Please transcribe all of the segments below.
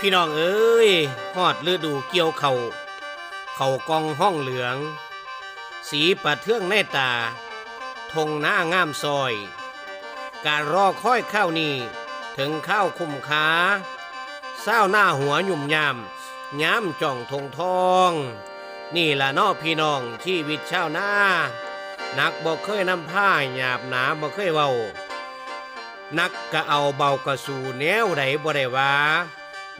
พี่น้องเอ้ยฮอดฤดูเกี่ยวเขาเข่ากองห้องเหลือง สีประเทืองในตา ทงหน้างามซอย การรอค่อยข้าวนี้ ถึงข้าวคุ้มค้าเศร้าหน้าหัวหยุ่มยามย้ำจ่องทงทอง นี่ละนอพี่น้องชีวิตชาวนานักบ่เคยนำผ้าหยาบหนาบ่เคยเว้านักก็เอาเบากระสู่แนวใดบ่ได้ว่า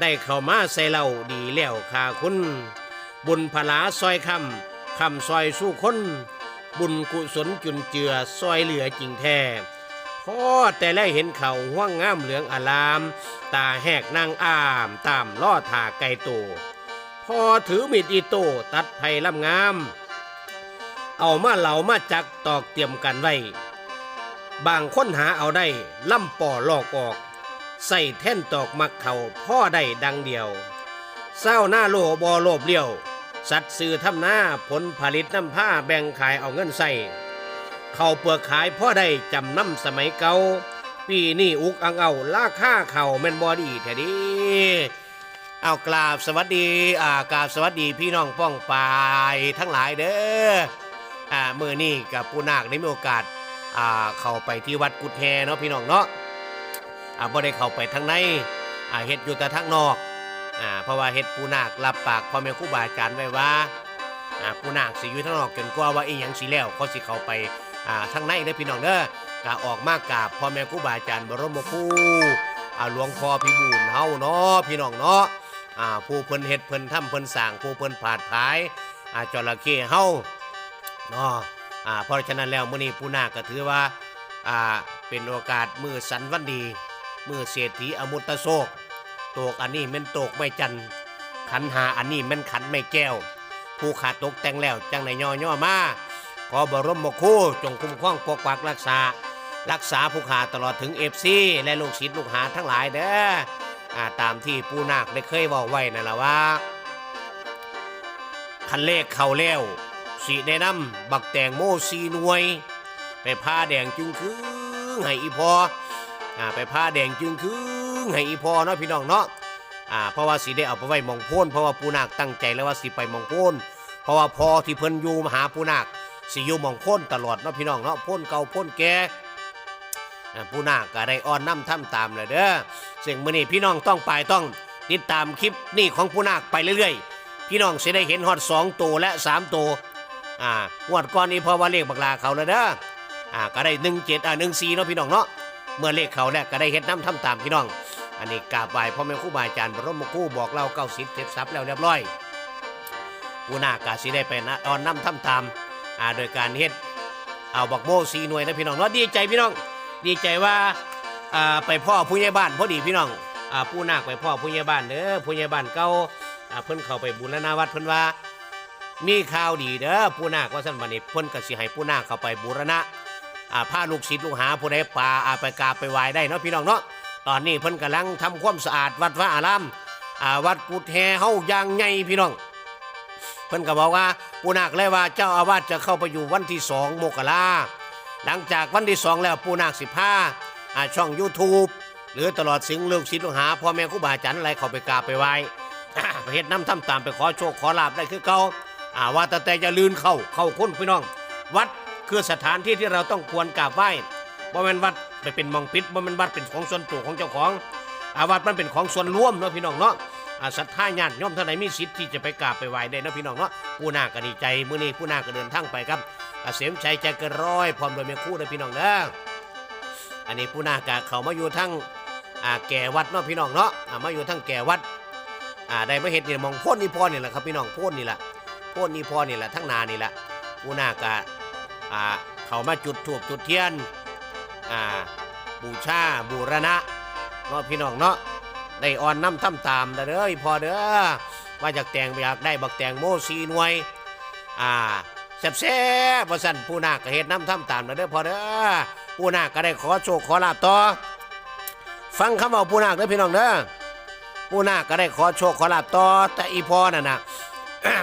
ได้เข้ามาใส่เหล่าดีแล้วค่าคุณ บุญพลาซอยคำคำซอยสู้คน บุญกุศลจุนเจือซอยเหลือจริงแท้พ่อแต่ละเห็นเขาห่วงงามเหลืองอลาม ตาแหกนางอามตามล่อถาไก่โตพอถือมีดอีโตตัดไผ่ลำงาม เอามาเหลามาจักตอกเตรียมกันไว้ บางคนหาเอาได้ล่ำป่อลอกออก ใส่แท่นตอกมักเขาพ่อได้ดังเดียวเศร้าหน้าโลบอโลบเลี้ยว สัตว์ซื้อทำหน้าผลผลิตน้ำผ้าแบ่งขายเอาเงินใส่เขาเปลือกขายพ่อได้จำน้ำสมัยเก่าปีนี้อุกอังเอาราคาเข่าแม่นบอดีแท้ดีเอากราบสวัสดีอ่ากราบสวัสดีพี่น้องป้องปายทั้งหลายเด้ออ่าเมื่อนี้กับปูนาคได้มีโอกาสอ่าเข้าไปที่วัดกุดแฮเนาะพี่น้องเนาะ อ่าบ่ได้เข้าไปทางในอ่าเฮ็ดอยู่แต่ทางนอกอ่าเพราะว่าเฮ็ดปูนาครับปากพ่อแม่ครูบาอาจารย์ไว้ว่าอ่าปูนาคสิอยู่ทางนอกจนกว่าว่าอีหยังสิแล้วเขาสิเข้าไปอ่าทางในเด้อพี่น้องเด้อกะออกมากราบพ่อแม่ครูบาอาจารย์บรมครูอ่าหลวงพ่อพิบูลเฮาเนาะพี่น้องเนาะอ่าผู้เพิ่นเฮ็ดเพิ่นทำเพิ่นสร้างผู้เพิ่นผาดผายอ่าจระเข้เฮาเนาะอ่าเพราะฉะนั้นแล้วมื้อนี้ปูนาคก็ถือว่าอ่าเป็นโอกาสมือสันวันดี เมื่อเศรษฐีอมุตโศกโตกอันนี้แม่นโตกไม่จันขันหาอันนี้แม่นขันไม่แก้ว ผู้ขาดตกแต่งแล้วจังในย่อย่อมาขอบรมครูจงคุ้มครองปกปักรักษา รักษาผู้ขาตลอดถึงเอฟซีและลูกศิษย์ลูกหาทั้งหลายเด้ออ่าตามที่ปูนาคได้เคยบอกไว้นั่นแหละว่าคันเลขเข้าแล้วสีแนะนำบักแตงโมสีนวย ไปผ้าแดงจึงคืงให้อีพอ อ่าไปผ้าแดงจึงคืงให้อีพอเนาะพี่น้องเนาะอ่าเพราะว่าสีได้เอาไปไว้มองโพ้นเพราะว่าปูนาคตั้งใจแล้วว่าสิไปมองโพ้นเพราะว่าพอที่เพิ่นอยู่มหาปูนาคสิอยู่มองโพ้นตลอดเนาะพี่น้องเนาะโพ้นเก่าโพ้นแก่อ่าปูนาคก็ได้อ่อนน้ำทำตามเลยเด้อซึ่งมื้อนี้พี่น้องต้องไปต้องติดตามคลิปนี่ของปูนาคไปเรื่อยๆ พี่น้องสิได้เห็นฮอดสองตัวและสามตัวอ่างวดก่อนนี้พอว่าเลขบักลาเขาแล้วเด้ออ่าก็ได้หนึ่งเจ็ดอ่าหนึ่งสี่เนาะพี่น้องเนาะ เมื่อเลขเขาแล้วก็ได้เฮ็ดน้ำทำตามพี่น้อง อันนี้กราบไหว้พ่อแม่ครูบาอาจารย์บรมครูบอกเราเก้าสิบเจ็ดซับแล้วเรียบร้อยกูน่ากาสิได้ไปนะออนน้ำทำตามอ่าโดยการเฮ็ดเอาบักโมสีหน่วยนะพี่น้องเนาะดีใจพี่น้อง ดีใจว่าอ่าไปพ่อผู้ใหญ่บ้านพอดีพี่น้องอ่าผู้นาคไปพ่อผู้ใหญ่บ้านเด้อผู้ใหญ่บ้านเก่าอ่าเพิ่นเข้าไปบูรณาวัดเพิ่นว่ามีข่าวดีเด้อผู้นาคว่าซั่นบัดนี้เพิ่นก็สิให้ผู้นาคเข้าไปบูรณะ อ่าพาลูกศิษย์ลูกหาผู้ใดป่าอาไปกราบไปไหว้ได้เนาะพี่น้องเนาะตอนนี้เพิ่นกำลังทำความสะอาดวัดวาอารามอ่าวัดกุดแฮเฮาอย่างใหญ่พี่น้อง เพิ่นก็บอกว่าผู้นาคเลยว่าเจ้าอาวาสจะเข้าไปอยู่วันที่สองมกราหลังจากวันที่สองแล้วผู้นาคสิพาอ่าช่อง YouTube หรือตลอดสิงลูกศิษย์ลูกหาพ่อแม่ครูบาอาจารย์อะไรเข้าไปกราบไปไหว้ไปเฮ็ดน้ำทำตามไปขอโชคขอลาบได้คือเก่าอาว่าแต่แต่จะลืนเข้าเข้าค้นพี่น้อง วัด คือสถานที่ที่เราต้องควรกราบไหว้บ่แม่นวัดไปเป็นมองปิดบ่แม่นวัดเป็นของส่วนตัวของเจ้าของอาวัดมันเป็นของส่วนรวมเนาะพี่น้องเนาะอ่าศรัทธาญาติโยมท่านไหนมีสิทธิ์ที่จะไปกราบไปไหว้ได้เนาะพี่น้องเนาะผู้นาก็ดีใจมื้อนี้ผู้นาก็เดินทางไปครับเกษมชัยใจกินร้อยพร้อมโดวยแม่ครู่นะพี่น้องเด้ออันนี้ผู้นาก็เขามาอยู่ทั้งแก่วัดเนาะพี่น้องเนาะมาอยู่ทั้งแก่วัดได้มาเฮ็ดนี่มองโพ่นนี่พอนี่แหละครับพี่น้องโพ่นนี่แหละโพ่นนี่พ่อนี่แหละทั้งนานี่แหละผู้นากะ อ่าเขามาจุดถูกจุดเทียนอ่าบูชาบูรณะเนาะพี่น้องเนาะได้อ่อนน้ำทำตามเด้อพอเด้อว่าจากแต่งอยากได้บักแต่งโมสีหน่วยอ่าแซ่บแซ่บสันผู้นาก็เฮ็ดน้ำทำตามเด้อเด้อพอเด้อผู้นาก็ได้ขอโชคขอลาบต่อฟังคำเอาผู้นาคเด้อพี่น้องเด้อผู้นาคก็ได้ขอโชคขอลาบต่อแต่อีพอน่ะนะ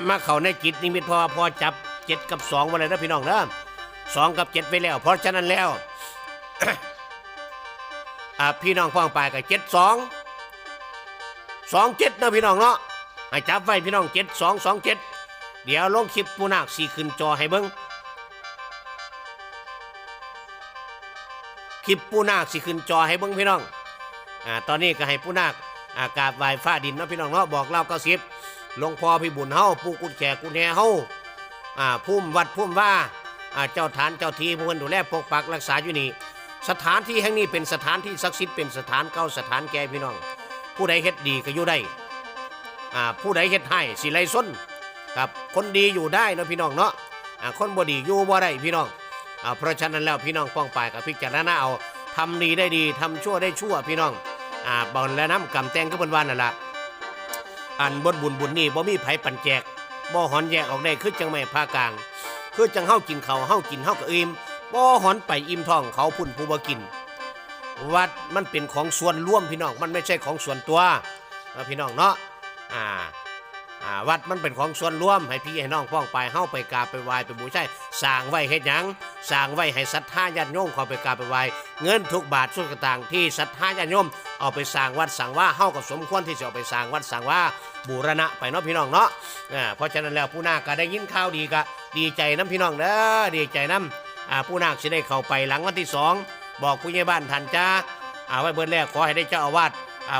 มาเขาในจิตนิมิตพอพอจับเจ็ดกับสองมาเลยนะพี่น้องนะ สองกับเจ็ดไปแล้ว เพราะฉะนั้นแล้วพี่น้องพ้องไปกับเจ็ดสองสองเจ็ดนะพี่น้องเนาะให้จับไว้พี่น้องเจ็ดสองสองเจ็ดเดี๋ยวลงคลิปปูนาคสีขึ้นจอให้เบิ้งคลิปปูนาคสีขึ้นจอให้เบิ้งพี่น้องอ่าตอนนี้ก็ให้ปูนาคอากาบไหวฟ้าดินเนาะพี่น้องเนาะบอกเล่าเก้าสิบหลวงพ่อพี่บุญเฮาปู่กุญแจกุญแฮเฮาอ่าพุ่มวัดพุ่มว่า เจ้าฐานเจ้าทีผู้คนดูแลปกปักรักษาอยู่นี่สถานที่แห่งนี้เป็นสถานที่ศักดิ์สิทธิ์เป็นสถานเก่าสถานแก่พี่น้อง ผู้ใดเฮ็ดดีก็อยู่ได้ผู้ใดเฮ็ดให้สิไลส้นครับคนดีอยู่ได้เนาะพี่น้องเนาะคนบ่ดีอยู่บ่ได้พี่น้องเพราะฉะนั้นแล้วพี่น้องป้องปายกับพิจารณาเอาทำดีได้ดีทำชั่วได้ชั่วพี่น้องอ่าบอนและน้ำกำแตงก็เป็นว่านั่นละอันบนบุญบุญนี่บ่มีไผปันแจกบ่หอนแยกออกได้คือจังไม่ภาคกลาง คือจังเฮากินเขาวเฮากินเฮาก็อิ่มบ่หอนไปอิ่มท้องเขาพุ่นผู้บ่กิน วัดมันเป็นของส่วนร่วมพี่น้องมันไม่ใช่ของส่วนตัวพี่น้องเนาะอ่าอ่าวัดมันเป็นของส่วนร่วมให้พี่ให้น้องพ้องไปเฮาไปกราบไปไหว้ไปบูชาสร้างไว้เฮ็ดหยังสร้างไว้ให้ศรัทธาญาติโยมเข้าไปกราบไปไหว้ เงินทุกบาททุกสตางค์ที่ศรัทธาญาติโยมเอาไปสร้างวัดสร้างว่าเฮาก็สมควรที่จะเอาไปสร้างวัดสร้างว่าบูรณะไปเนาะพี่น้องเนาะเพราะฉะนั้นแล้วผู้นาก็ได้ยินข่าวดีก็ดีใจน้ำพี่น้องเด้อดีใจน้ำผู้นาคสิได้เข้าไปหลังวันที่สองบอกผู้ใหญ่บ้านทันจ้าอาไว้เบิดแรกขอให้ได้เจ้าอาวาส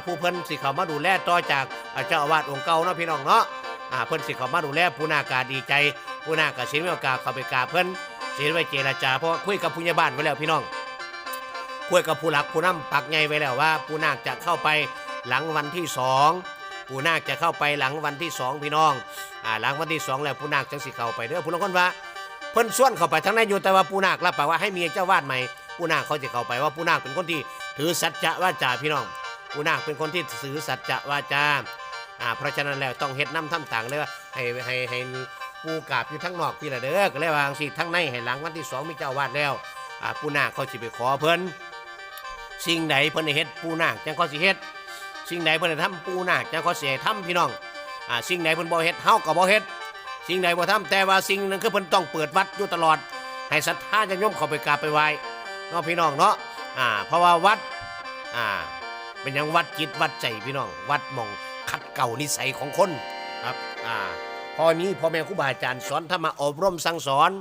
ผู้เพิ่นสิเขามาดูแลต่อจากเจ้าอาวาสองค์เก่าเนาะพี่น้องเนาะเพิ่นสิเขามาดูแลผู้นากาดีใจผู้นากาสิมีโอกาสเข้าไปกาเพิ่นสิไว้เจรจาเพราะคุยกับผู้ใหญ่บ้านไว้แล้วพี่น้อง คุยกับผู้หลักผู้นำปักไงไว้แล้วว่าผู้นาคจะเข้าไปหลังวันที่สองผู้นาคจะเข้าไปหลังวันที่สองพี่น้องอ่าหลังวันที่สองแล้วผู้นาคจังสิเข้าไปเด้อผู้ลางคนว่าเพิ่นส่วนเข้าไปทางในอยู่แต่ว่าผู้นาครับปาว่าให้มีเจ้าวาดใหม่ผู้นาคเขาจะเข้าไปว่าผู้นาคเป็นคนที่ถือสัจจะวาจาพี่น้องผู้นาคเป็นคนที่ถือสัจจะวาจาอ่าเพราะฉะนั้นแล้วต้องเฮ็ดน้ำทำต่างเลยว่าให้ให้ให้ผู้กาบอยู่ทั้งนอกพี่ละเด้อก็เลยวางสิทั้งในให้หลังวันที่สองมีเจ้าวาดแล้วอ่าผู้นาคเขาสิไปขอเพิ่น สิ่งใดเพิ่นได้เฮ็ดผู้นาคจังเขาสิเฮ็ดสิ่งใดเพิ่นได้ทำผู้นาคจังเขาสิให้ทำพี่น้องอ่าสิ่งใดเพิ่นบ่เฮ็ดเฮาก็บ่เฮ็ดสิ่งใดบ่ทำแต่ว่าสิ่งนั้นคือเพิ่นต้องเปิดวัดอยู่ตลอด ให้ศรัทธาญาติโยมเข้าไปกราบไปไหว้เนาะพี่น้องเนาะอ่าเพราะว่าวัดอ่าเป็นยังวัดจิตวัดใจพี่น้อง วัดมองขัดเก่านิสัยของคนครับอ่าพอนี้พ่อแม่ครูบาอาจารย์สอนธรรมะอบรมสั่งสอน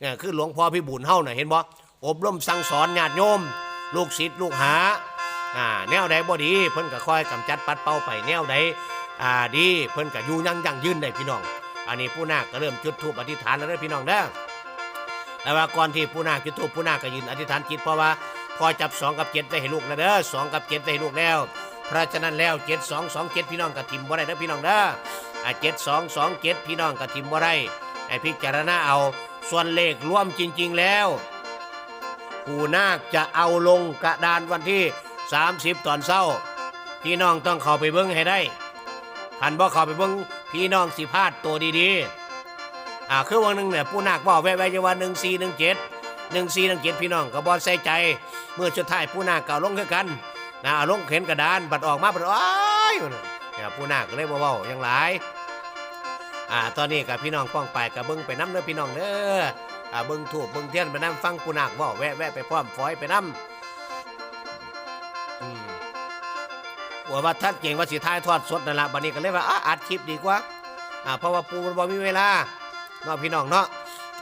เนี่ยคือหลวงพ่อพี่บุญเฮาน่ะเห็นบ่อบรมสั่งสอนญาติโยม ลูกศิษย์ลูกหาอ่าแนวใดบ่ดี เพิ่นก็คอยกำจัดปัดเป่าไปแนวใดอ่าดีเพิ่นก็อยู่ยังยั่งยืนได้พี่น้อง อันนี้ผู้นาคก็เริ่มจุดธูปอธิษฐานแล้วเด้อพี่น้องเด้อแต่ว่าก่อนที่ผู้นาคจุดธูปผู้นาคก็ยืนอธิษฐานจิตเพราะว่าพอจับสองกับเจ็ดไว้ให้ลูกแล้วเด้อสองกับเจ็ดไว้ให้ลูกแล้วเพราะฉะนั้นแล้วเจ็ดสองสองเจ็ดพี่น้องกับทิมบ่ได้เด้อพี่น้องเด้ออ่าเจ็ดสองสองเจ็ดพี่น้องกับทิมบ่ได้ให้พิจารณาเอาส่วนเลขรวมจริง ๆ แล้ว ผู้นาคจะเอาลงกระดานวันที่ 30 ตอนเช้า พี่น้องต้องเข้าไปเบิ้งให้ได้หันบ่เข้าไปเบิ่งพี่น้องสิพลาดตัวดีๆอ่าคือวันหนึ่งเนี่ยผู้นาคบอกแว่ๆจะว่า1 4 1 7 1 4 1 7พี่น้องก็บ่ใส่ใจ เมื่อสุดท้ายผู้นาคก็เอาลงคือกันนะเอาลงเข็นกระดานบัดออกมาบัดอ้ายเนี่ยผู้นาคก็เลยบ่เว้าอย่างหลายอ่าตอนนี้กับพี่น้องป้องไปกับเบิ่งไปน้ำเด้อพี่น้องเด้อ อ่าเบิ่งถูกเบิ่งเทียนไปน้ำฟังผู้นาคเว้าแวะๆไปพร้อมฝอยไปน้ำอืมว่าว่าท่านเก่งว่าสิท้ายทอดสดนั่นละบัดนี้ก็เลยว่าอะอัดคลิปดีกว่าอ่าเพราะว่าปูมันบ่มีเวลาเนาะพี่น้องเนาะ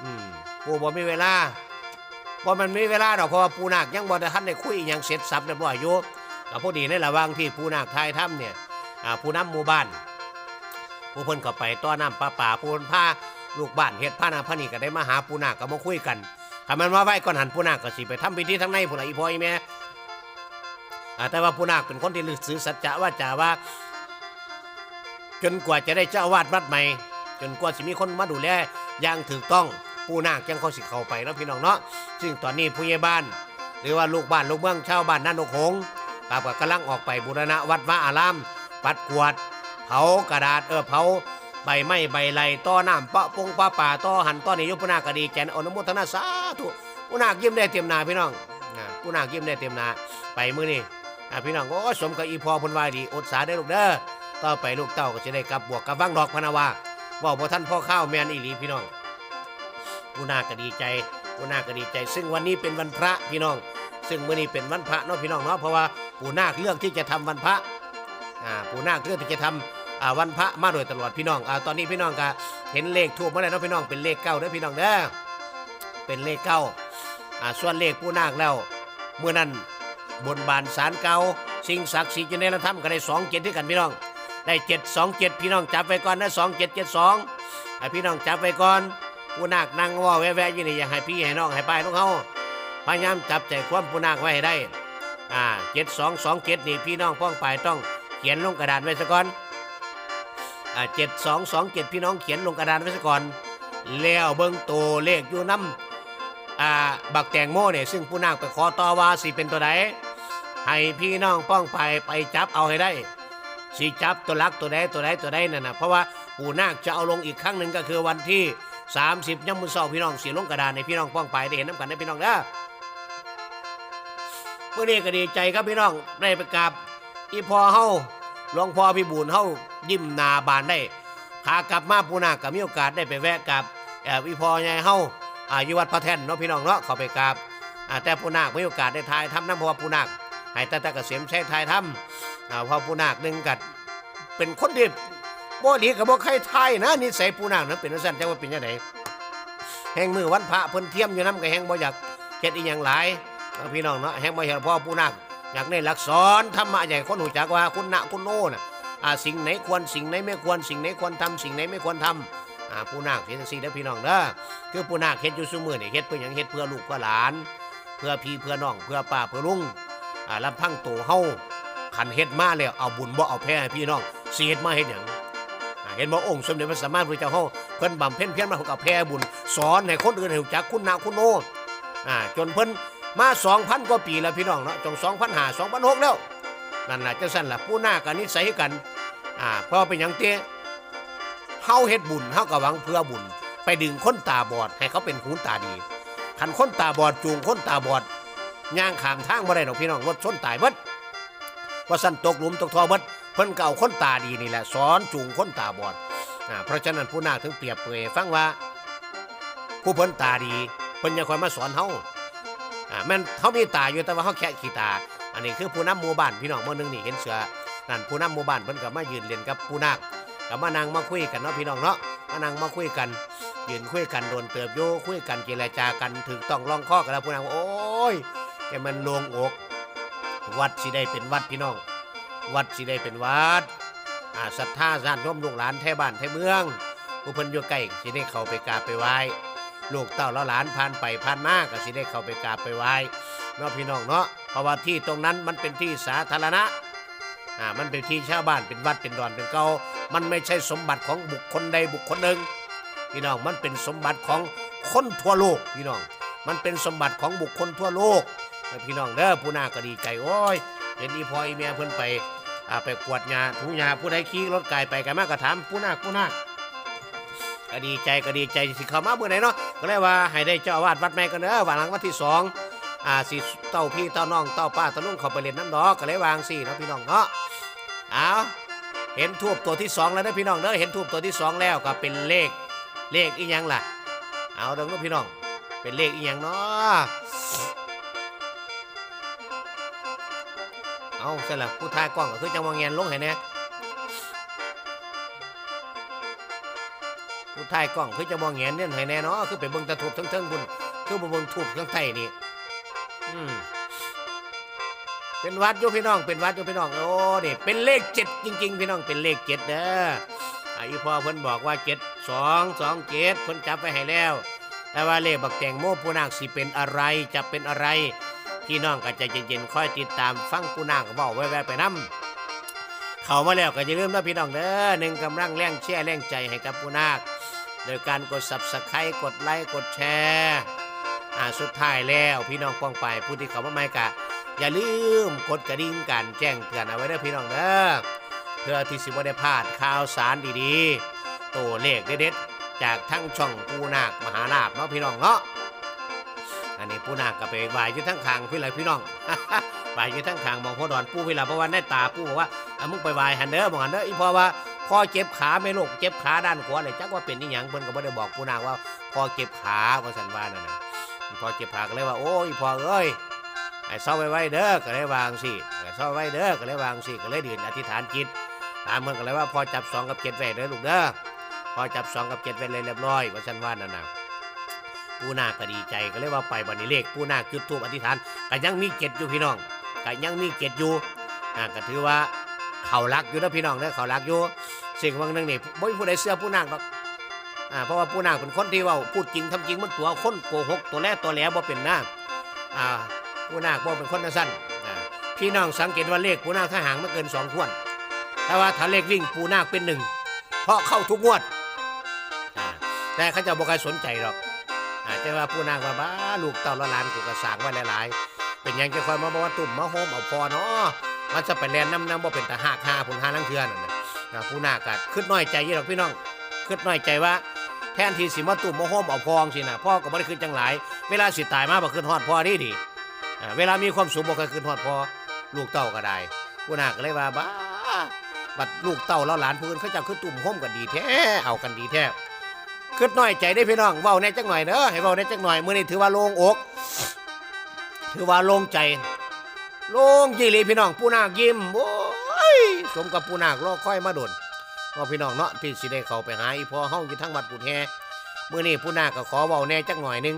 อืมปูบ่มีเวลาบ่มันมีเวลาดอกเพราะว่าปูนาคยังบ่ได้ทันได้คุยอหยังเสร็จสับเรียบร้อยอยู่ก็พอดีในระหว่างที่ปูนาคทายถ้ำเนี่ยอ่าผู้นำหมู่บ้านผู้เพิ่นก็ไปต้อนน้ำปลาป่าผู้เพิ่นพา ลูกบ้านเฮ็ดผ้านาผ้านี่ก็ได้มาหาปูนาก็มาคุยกันถ้ามันว่าไว้ก่อนหันปูนาก็สิไปทำพิธีทางในพุ่นล่ะอีพ่ออีแม่แต่ว่าผู้นาเป็นคนที่ลึกซื่อสัจจะว่าจาว่า จนกว่าจะได้เจ้าอาวาดวัดใหม่ จนกว่าจะมีคนมาดูแลอย่างถูกต้องผู้นาคยังเขาสิเข้าไปเนาะพี่น้องเนาะซึ่งตอนนี้ผู้ใหญ่บ้าน หรือว่าลูกบ้านลูกเมืองชาวบ้านนั่นกหงส์ครับก็กำลังออกไปบูรณะวัดวาอาราม ปัดกวาดเผากระดาษเออเผา ใบไม้ใบไหลต่อน้ำปะปงปะป่าต่อหันต่อนี่อยุนาก็ดีแกนอนุโมทนาสาธุผู้นาคยิ้มได้เต็มหน้าพี่น้องอ่าผู้นาคยิ้มได้เต็มหน้าไปมื้อนี้อ่พี่น้องโอ้สมกับอีพอพนวายดีอดสาได้ลูกเด้อต่อไปลูกเต้าก็จะได้กลับบวกกับวังดอกพนาวาบอกบ่ท่านพ่อข้าวแมนอีหลีพี่น้องผู้นาก็ดีใจผู้นาก็ดีใจ ซึ่งวันนี้เป็นวันพระพี่น้อง ซึ่งมื้อนี้เป็นวันพระเนาะพี่น้องเนาะเพราะว่าผู้นาคเลือกที่จะทำวันพระอ่าปู่นาคคือกที่จะทำ อ่าวันพระมาโดยตลอดพี่น้องอ่าตอนนี้พี่น้องก็เห็นเลขทูบมาแล้วเนาะพี่น้องเป็นเลขเก้าเด้อพี่น้องเด้อเป็นเลขเก้าอ่าส่วนเลขปู่นาคแล้วเมื่อนั้นบนบานสารเก่าสิ่งศักดิ์สิทธิ์อยู่ในธรรมก็ได้สองเจ็ดที่กันพี่น้อง ได้เจ็ดสองเจ็ดพี่น้องจับไว้ก่อนนะสองเจ็ดเจ็ดสองให้พี่น้องจับไว้ก่อนปู่นาคนั่งว่าแว่ๆอยู่นี่อย่าให้พี่ให้น้องให้ป้ายน้องเขาพยายามจับใจความปู่นาคไว้ให้ได้อ่าเจ็ดสองสองเจ็ดนี่พี่น้องป้องไปต้องเขียนลงกระดานไว้ซะก่อน อ่าเจ็ดสองสองเจ็ดพี่น้องเขียนลงกระดานไว้ซะก่อน แล้วเบิ้งตัวเลขอยู่น้ำอ่าบักแตงโมเนี่ยซึ่งผู้นาคไปขอต่อว่าสิเป็นตัวไหนให้พี่น้องป้องไปไปจับเอาให้ได้สิจับตัวลักตัวใดตัวใดตัวใดนั่นนะเพราะว่าปู่นาคจะเอาลงอีกครั้งหนึ่งก็คือวันที่ 30ย่ำมือเสาร์พี่น้องเสียลงกระดานในพี่น้องป้องไปได้เห็นน้ำกันได้พี่น้องเด้อเมื่อนี้ก็ดีใจครับพี่น้องได้ไปกราบอีพอเฮา หลวงพ่อพี่บูลเฮายิ้มนาบานได้ขากลับมาปูนาก็มีโอกาสได้ไปแวะกับแอบอีพอใหญ่เฮาอายู่วัดพระแท่นเนาะพี่น้องเนาะเขาไปกราบแต่ปูนาคมีโอกาสได้ทายทำน้ำเพราะว่าปูนาคให้แต่แต่เกษมใช้ทายทำอ่าเพอปูนาคหนึ่งกัดเป็นคนที่บ่ดีกับบ่ใครทายนะนิสัยปูนาคนั้นเป็นจังซั่นแต่ว่าเป็นจังไดแห่งมือวันพระเพิ่นเทียมอยู่น้ำก็แห่งบ่อยากเฮ็ดอีหยังหลายพี่น้องเนาะแห่งมาเห็นพ่อผู้นัก อยากได้หลักสอนธรรมะใหญ่คนหูจักว่าคุณนะคุณโน่น่ะสิ่งไหนควรสิ่งไหนไม่ควร สิ่งไหนควรทำสิ่งไหนไม่ควรทำอ่าผู้นักเฮ็ดจังซี่เด้อพี่น้องเด้อคือผู้นักเฮ็ดอยู่ซุมือนี่เฮ็ดเพื่อหยังเฮ็ดเพื่อลูกเพื่อหลาน เพื่อพี่เพื่อน้องเพื่อป้าเพื่อลุงลำพังโตเฮาขันเฮ็ดมาแล้วเอาบุญบ่เอาแพ้พี่น้องสิเฮ็ดมาเฮ็ดหยังอ่าเห็นบ่องค์สมเด็จพระสัมมาสัมพุทธเจ้าเฮาเพิ่นบำเพ็ญเพียรมาเฮาก็แพ้บุญ สอนให้คนอื่นให้รู้จักคุณนะคุณโน่อ่าจนเพิ่น มา2,000กว่าปีแล้วพี่น้องเนาะจง2,500 2,600แล้วนั่นแหละจังซั่นล่ะผู้หน้ากันนิสัยกันอ่าพราะเป็นหยังเตี้ยเฮาเฮ็ดบุญเฮาก็หวังเพื่อบุญ ไปดึงคนตาบอดให้เขาเป็นหูตาดีคันคนตาบอดจูงคนตาบอดย่างขามทางบ่ได้ดอกพี่น้องรถชนตายเบิดว่าสั่นตกหลุมตกท่อเบิดเพิ่นก็เอาคนตาดีนี่แหละสอนจูงคนตาบอดอ่าเพราะฉะนั้นผู้หน้าถึงเปรียบเปรยฟังว่า ผู้เพิ่นตาดีเพิ่นย่าคอยมาสอนเฮา อ่าแม่นเขามีตาอยู่แต่ว่าเขาแค่ขี้ตา อันนี้คือผู้นำหมู่บ้านพี่น้องเมื่อนึงนี่เห็นเสือนั่นผู้นำหมู่บ้านเพิ่นก็มายืนเรียนกับผู้นาคก็มานั่งมาคุยกันเนาะพี่น้องเนาะมานั่งมาคุยกันยืนคุยกันโดนเติบโยคุยกันเจรจากันถึงต้องร้องข้อกันแล้วผู้นาคว่าโอ้ยแกมันโลงอก วัดสิได้เป็นวัดพี่น้อง วัดสิได้เป็นวัดอาศรัทธาญาติโยมลูกหลานแท้บ้านแท้เมืองผู้เพิ่นอยู่ใกล้สิได้เข้าไปกราบไปไหว้ ลูกเต้าแล้วหลานผ่านไปผ่านมาก็สิได้เข้าไปกราบไปไหว้เนาะพี่น้องเนาะเพราะว่าที่ตรงนั้นมันเป็นที่สาธารณะอ่ามันเป็นที่ชาวบ้านเป็นวัดเป็นดอนเป็นเก่ามันไม่ใช่สมบัติของบุคคลใดบุคคลหนึ่ง พี่น้องมันเป็นสมบัติของคนทั่วโลกพี่น้อง มันเป็นสมบัติของบุคคลทั่วโลกแล้วพี่น้องเด้อผู้นาก็ดีใจโอ้ยเห็นอีพออีเมียเพิ่นไปอ่าไปกวดหญ้าถูหญ้าผู้ใดขี่รถไกลไปกันมากก็ถามผู้นาผู้นาก็ดีใจก็ดีใจสิเข้ามาเมื่อไหร่เนาะ ก็เลยว่าให้ได้เจ้าอาวาสวัดใหม่กันเด้อวันหลังวันที่สองอ่าสิเต้าพี่เต้าน้องเต้าป้าเต้าลุงเขาไปเล่นน้ำดอกก็เลยวางสิเนาะพี่น้องเนาะเอาเห็นทูบตัวที่สองแล้วนะพี่น้องเด้อเห็นทูบตัวที่สองแล้วก็เป็นเลขเลขอีหยังล่ะ เอาเด้อเนาะพี่น้อง เป็นเลขอีหยังเนาะเอาใช่ละผู้ทายกล้องก็คือจังหวะเงียนลงให้แน่ ผู้ถ่ายกล้องคือจะมองเห็นเนี่ยให้แน่นาะคือไปเบิ่งตะทูบทั้งเทิงบุญคือบ่เบิ่งทูบทั้งไทยนี่อืมเป็นวัดอยู่พี่น้องเป็นวัดอยู่พี่น้องโอ้นี่เป็นเลขเจ็ดจริง ๆ พี่น้องเป็นเลขเจ็ดเด้ออาอีพ่อเพิ่นบอกว่าเจ็ดสองสองเจ็ดเพิ่นจับไว้ให้แล้ว แต่ว่าเลขบักแตงโมผู้นางสิเป็นอะไรจะเป็นอะไร พี่น้องก็ใจะเย็นๆค่อยติดตามฟังผู้นางก็บอกแว่ๆไปนํเข้ามาแล้วก็อย่าลืมนะพี่น้องเด้อหนึ่งกำลังแรงเชียร์แรงใจให้กับผู้นาค โดยการกด subscribe กดไลค์กดแชร์อ่าสุดท้ายแล้วพี่น้องป้องไปผู้ที่เขามาใหม่กะ อย่าลืมกดกระดิ่งการแจ้งเตือนเอาไว้เด้อพี่น้องเด้อเพื่อที่สิบ่ได้พลาดข่าวสารดีๆ ตัวเลขเด็ดๆจากทั้งช่องปูนาคมหาลาบเนาะพี่น้องเนาะอันนี้ปูนาคก็ไปไหวอยู่ทั้งคางพี่เลยพี่น้องไหวอยู่ทั้งคางมองพ่อดอนปูเวลาเพราะว่าได้ตาปูบอกว่าอะมึงไปไหวหันเด้อมองหันเด้ออีพอว่า พ่อเจ็บขาไม่ลูกเจ็บขาด้านขวาเลยจักว่าเป็นนี่หยังเพิ่นก็บ่ได้บอกปูนางว่าพ่อเจ็บขาว่าสันว่านั่นน่ะพ่อเจ็บขาก็เลยว่าโอ้ยพ่อเอ้ยไอ้เศร้าไว้ไว้เด้อก็เลยวางสิไอ้เศร้าไว้เด้อก็เลยวางสิก็เลยดื่นอธิษฐานจิตตามเมือนกันเลยว่าพ่อจับสองกับเจ็ดไว้เด้อลูกเด้อพ่อจับสองกับเจ็ดไว้เลยเรียบร้อยว่าฉันว่านั่นนะปูนาคก็ดีใจก็เลยว่าไปบันนี้เลขปูนาคจุดทูปอธิษฐานก็ยังมีเจ็ดอยู่พี่น้องก็ยังมีเจ็ดอยู่อ่าก็ถือว่าเขารักอยู่นะพี่น้องเด้อเขารักอยู่ สิ่งบางหนึงนี่บ่มีผู้ใดเสื้อปูนาคหรอกอ่าเพราะว่าปูนาคเป็นคนที่ว่าพูดจริงทำจริงมันตัวคนโกหกตัวแรกตัวแหลบ่เป็นน้าอ่าผู้นาคบ่เป็นคนสั้นอ่าพี่น้องสังเกตว่าเลขผู้นาคถ้าห่างไม่เกินสองขวดแต่ว่าถ้าเลขวิ่งผู้นาคเป็นหนึ่งเพราะเข้าทุกงวดแต่เขาจะบอกใครสนใจหรอกอาจจะว่าผู้นาคว่าบ้าลูกเต่าละลานกูกระสางไว้หลายๆ เป็นยังจะคอยมาบอกว่าตุ่มมาโฮมเอาพอเนาะมันจะไปแลนน้ำน้ำบ่เป็นตาหักหาผลหาลังเทือน นะผู้นากัดขึ้นน้อยใจยี่หรอกพี่น้องขึ้นน้อยใจว่า แทนที่สิมาตุ่มมาโฮมเอาพองสินะพ่อก็บ่ได้ขึ้นจังหลาย เวลาสิตายมาบ่ขึ้นฮอดพ่อนี่ดีเวลามีความสุขบ่เคยคืนฮอดพอลูกเต้าก็ได้ผู้นาก็เลยว่าบ้าบัดลูกเต้าแล้วหลานผู้นเขาจะคือตุ่มห่มกันดีแท้เอากันดีแท้คิดน้อยใจได้พี่น้องเว้าแน่จักหน่อยเด้อให้เว้าแน่จักหน่อยมื้อนี้ถือว่าโล่งอก ถือว่าโล่งใจโล่งยี่ลีพี่น้องผู้นาคยิ้มโอ้ สมกับผู้นาครอค่อยมาโดนว่าพี่น้องเนาะที่สิได้เข้าไปหาอีพ่อเฮาอยู่ทั้งวัดกุฎแฮมื้อนี้ผู้นาคก็ขอเว้าแน่จักหน่อยหนึง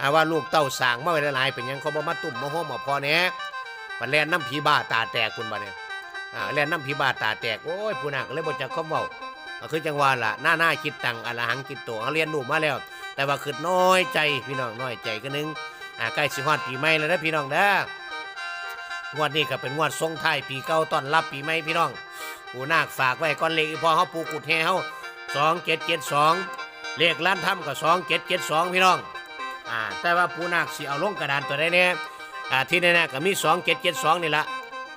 อาว่าลูกเต้าสางมาไว้หลายเป็นยังเขาบ่มาตุ่มมาโฮมมาพอแน่ปันแล่นน้ำผีบ้าตาแตกคุณบ่เนี่ยอ่าแล่นน้ำผีบ้าตาแตกโอ้ยผู้นักเลยบ่จักคำเว้าคือจังว่าล่ะหน้าหน้าคิดตังอรหังคิดโตเขาเรียนรู้มาแล้ว แต่ว่าคือน้อยใจพี่น้องน้อยใจก็นึงอ่าใกล้สิฮอดปีใหม่แล้วนะพี่น้องเด้อ งวดนี้ก็เป็นงวดส่งท้ายปีเก่าต้อนรับปีใหม่พี่น้องผู้นาคฝากไว้ก่อนเลขอีพอเฮาปูกุดแฮเฮา2772เลขล้านถ้ำก็2772พี่น้องอ่าแต่ว่าปูนาคสิเอาลงกระดานตัวใดเนี่ยอ่าที่แน่ๆก็มี2772นี่ละ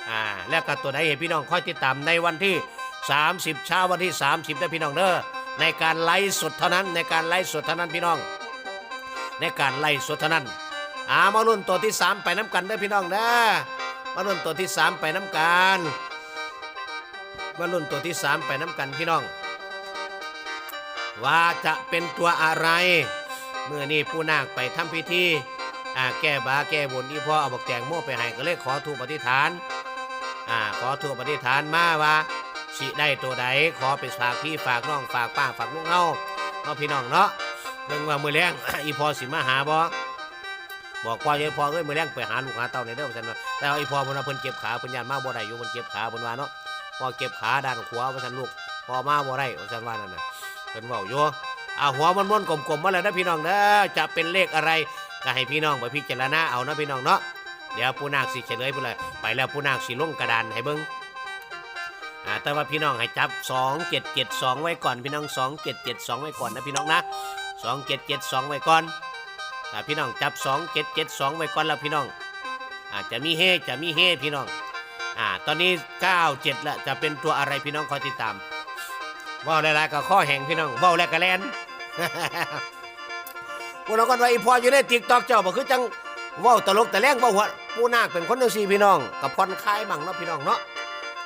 อ่าแล้วก็ตัวใดให้พี่น้องคอยติดตามในวันที่ 30เช้าวันที่ 30นะพี่น้องเด้อในการไลฟ์สดเท่านั้นในการไลฟ์สดเท่านั้นพี่น้อง ในการไลฟ์สดเท่านั้นอ่ามาลุ้นตัวที่ 3 ไปน้ำกันเด้อพี่น้องเด้อ มาลุ้นตัวที่3ไปน้ำกันมาลุ้นตัวที่3ไปน้ำกันพี่น้อง ว่าจะเป็นตัวอะไรเมื่อนี้ผู้นาคไปทำพิธีอ่าแก้บาแก้บนอีพ่อเอาบอกแจงโม่ไปให้ก็เลยขอถูกปฏิฐานอ่าขอถูกปฏิฐานมาว่าสิได้ตัวใดขอไปฝากพี่ฝากน้องฝากป้าฝากลุงเฮาเนาพี่น้องเนาะเบิ่งว่ามือแรงอีพอสิมาหาบ่ บอกพ่อเอ้ยพ่อเอ้ยมือแรงไปหาลูกหาเต้าในเด้อฉันว่าแต่ว่าอีพ่อเพิ่นว่าเพิ่นเจ็บขาเพิ่นยานมาบ่ได้อยู่เพิ่นเจ็บขาเพิ่นว่าเนาะพ่อเก็บขาด้านขวาว่าฉันลูกพ่อมาบ่ได้ว่าฉันว่านั่นน่ะเพิ่นเว้าอยู่อาหัวมันม้วนๆกลมๆมาแล้วนะพี่น้องเด้อจะเป็นเลขอะไรก็ให้พี่น้องไปพิจารณาเอานะพี่น้องเนาะเดี๋ยวผู้นาคสิเฉลยผู้เลยไปแล้วผู้นาคสิลงกระดานให้เบิ้งอ่าแต่ว่าพี่น้องให้จับ 2772 ไว้ก่อนพี่น้อง 2772 ไว้ก่อนนะพี่น้องนะ 2772 ไว้ก่อน ถ้าพี่น้องจับ2772ไว้ก่อนแล้วพี่น้องอาจจะมีเฮจะมีเฮพี่น้องอ่าตอนนี้97แล้วจะเป็นตัวอะไรพี่น้องคอยติดตามว่าหลายๆก็ข้อแห่งพี่น้องว่าวแล้วก็แลนพวกเรากันว่าอีพออยู่ในติ๊กตอกเจ้าบ่คือจังว้าวตลกแต่แรงว้าวหัวผู้นาคเป็นคนจังซี่พี่น้องกับผ่อนคลายมั่งเนาะพี่น้องเนาะ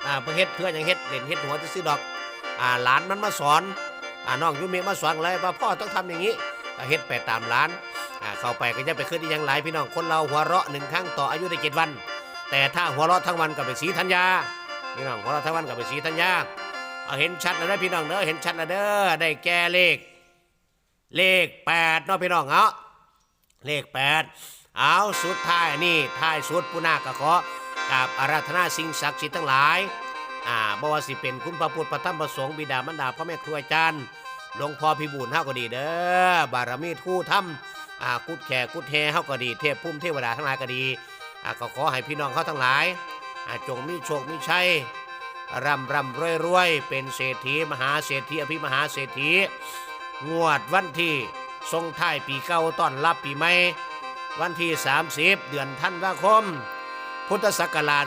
อ่าเพื่อเฮ็ดเพื่อหยังเฮ็ดเล่นเฮ็ดหัวจะซื่อดอกอ่าหลานมันมาสอนอ่าน้องยูเมะมาสอนอะไรว่าพ่อต้องทำอย่างนี้เฮ็ดไปตามหลาน อ่าเข้าไปก็จะไปขึ้นอีหยังหลายพี่น้องคนเราหัวเราะหนึ่งครั้งต่ออายุได้เจ็ดวัน แต่ถ้าหัวเราะทั้งวันก็เป็นสีธัญญาพี่น้องหัวเราะทั้งวันก็เป็นสีธัญญาเอาเห็นชัดแล้วพี่น้องเด้อเห็นชัดแล้วเด้อได้แก่เลข เลขแปดเนาะพี่น้องเอาเลขแปดเอาสุดท้ายนี่ท้ายสุดปุนาคก็ขอกับอาราธนาสิ่งศักดิ์สิทธิ์ทั้งหลายอ่าบ่ว่าสิเป็นคุณพระพุทธพระธรรมพระสงฆ์บิดามารดาพ่อแม่ครูอาจารย์หลวงพ่อพิบูลเฮาก็ดีเด้อบารมีทู่ถ้ำ อ่ากุดแขกกุดแฮเฮาก็ดี เทพพุ่มเทวดาทั้งหลายก็ดีอ่าก็ขอให้พี่น้องเขาทั้งหลายอ่าจงมีโชคมีชัยร่ำร่ำรวยรวยเป็นเศรษฐีมหาเศรษฐีอภิมหาเศรษฐี งวดวันที่ทรงท้ายปีเก่าต้อนรับปีใหม่วันที่ 30 เดือนธันวาคม พุทธศักราช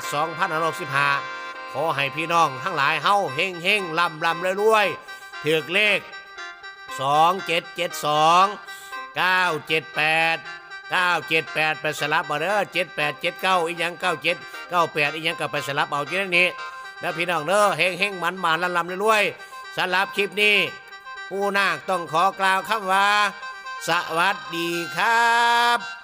2565ขอให้พี่น้องทั้งหลายเฮาเฮงเฮงลำลำรวยรวยถือเลข 2772 978 978ไปสลับเอาเด้อ7879อีกอยัง97 98อีกอยังก็ไปสลับเอาที่นั่นนี่แล้วพี่น้องเด้อเฮงเฮงมันมันลำลำรวยๆสลับคลิปนี้ ผู้นาคต้องขอกล่าวคำว่า สวัสดีครับ